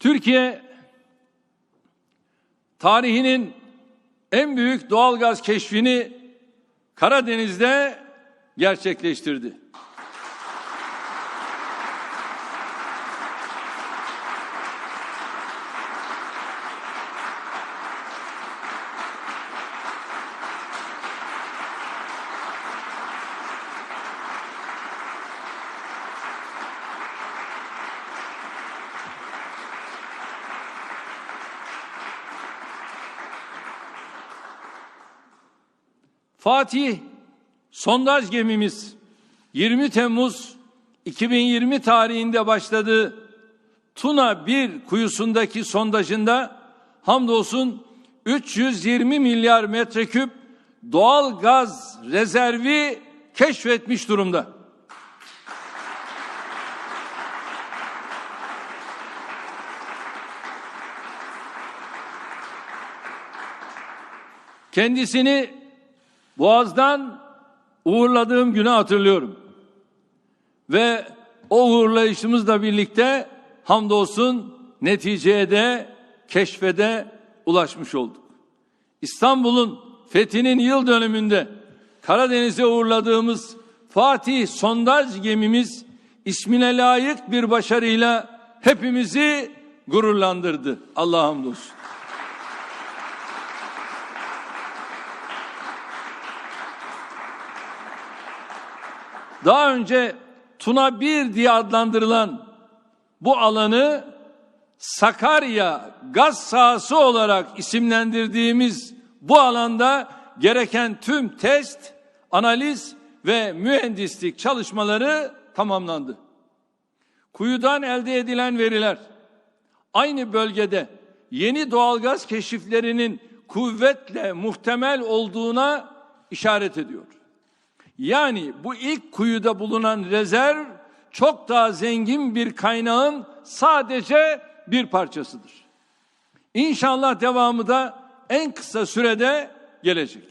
Türkiye tarihinin en büyük doğalgaz keşfini Karadeniz'de gerçekleştirdi. Fatih sondaj gemimiz 20 Temmuz 2020 tarihinde başladığı Tuna 1 kuyusundaki sondajında hamdolsun 320 milyar metreküp doğal gaz rezervi keşfetmiş durumda. Kendisini Boğaz'dan uğurladığım günü hatırlıyorum. Ve o uğurlayışımızla birlikte hamdolsun neticeye de keşfede ulaşmış olduk. İstanbul'un fethinin yıl dönümünde Karadeniz'e uğurladığımız Fatih sondaj gemimiz ismine layık bir başarıyla hepimizi gururlandırdı. Allah'a hamdolsun. Daha önce Tuna 1 diye adlandırılan bu alanı Sakarya gaz sahası olarak isimlendirdiğimiz bu alanda gereken tüm test, analiz ve mühendislik çalışmaları tamamlandı. Kuyudan elde edilen veriler aynı bölgede yeni doğalgaz keşiflerinin kuvvetle muhtemel olduğuna işaret ediyor. Yani bu ilk kuyuda bulunan rezerv çok daha zengin bir kaynağın sadece bir parçasıdır. İnşallah devamı da en kısa sürede gelecek.